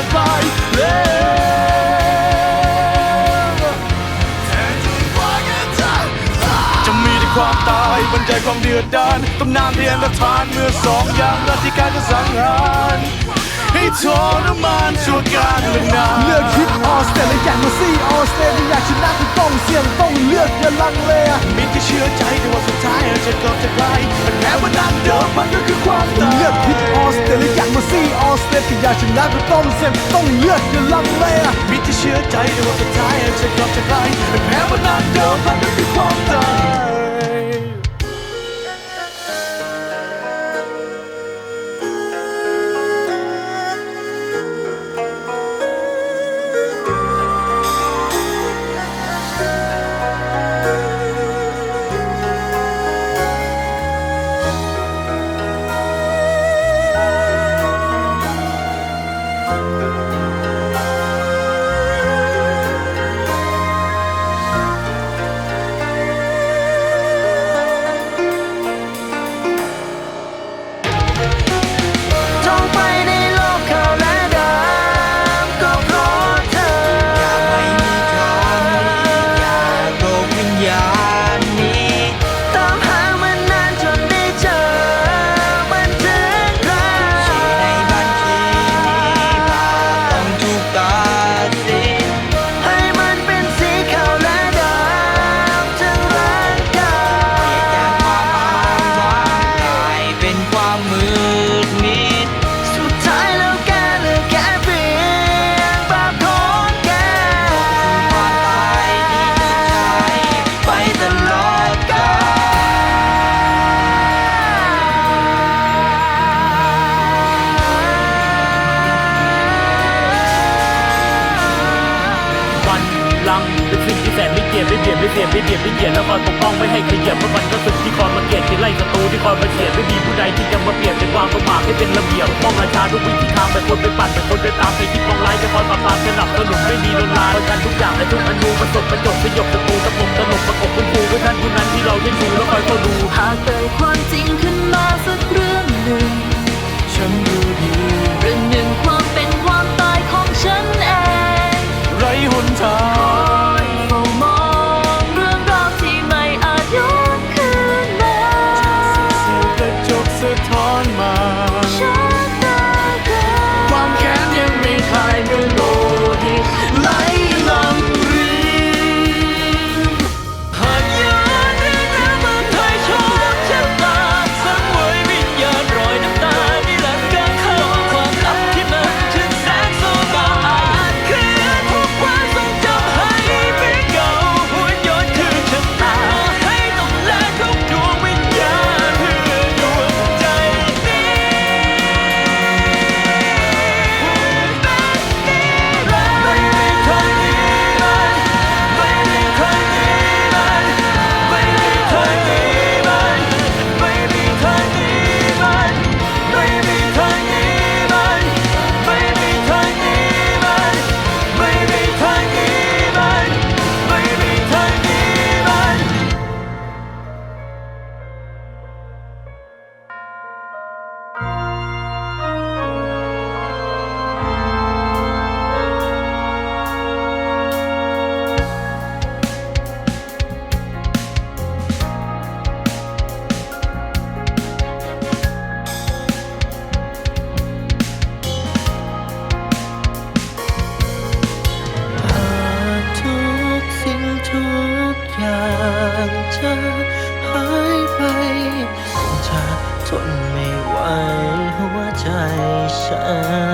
รือคงจะคลยแล้วแทนจนกว่าแกจะจะมีแต่ความตายบรรยายความเดือดดานตำนานเรียนและทานเมื่อสองอย่างราชิการจะสังหาร ทรมานชั่วการเวลาเลือกคิดออสเตรเลียอยากมาซี่ออสเตรเลียอยากชนะก็ต้องเสี่ยงต้องเลือกอย่าลังเลมีที่เชื่อใจแต่ว่าสุดท้ายจะกลับจะไกลมันแม้ว่าดังเดิมมันก็คือความตายเลือกคิดออสเตรเลียอยากมาซี่ออสเตรเลียอยากชนะก็ต้องเสี่ยงต้องเลือกอย่าลังเลมีที่เชื่อใจแต่ว่าสุดท้ายจะกลับจะไกลมันแม้ว่าดังเดิมมันก็คือความตาย เบียดไม่เบียดไม่เสียไม่เบียดไม่เบียดแล้วคอยปกป้องไม่ให้ขยับเมื่อวันก็สึกที่คอยมาเกลียดที่ไล่ศัตรูที่คอยมาเฉียดไม่มีผู้ใดที่จะมาเปลี่ยนเป็นวางประมาทให้เป็นระเบียบป้องราชาทุกวิถีทางไปคนไปปั่นไปคนไปตามไปคิดมองไล่จะคอยปราบปรามสนับสนุนไม่มีลนลายกันทุกอย่างและทุกอนูประสบประจบสยบศัตรูตะปบตลบประกบคุณครูด้วยท่านผู้นั้นที่เราได้ดูแล้วคอยเฝ้าดูหากเกิดความจริงขึ้นมาสักเรื่องหนึ่งฉันรู้ดีเรื่องหนึ่งความเป็นความตายของฉันเองไรหนทาง Sợ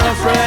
for a friend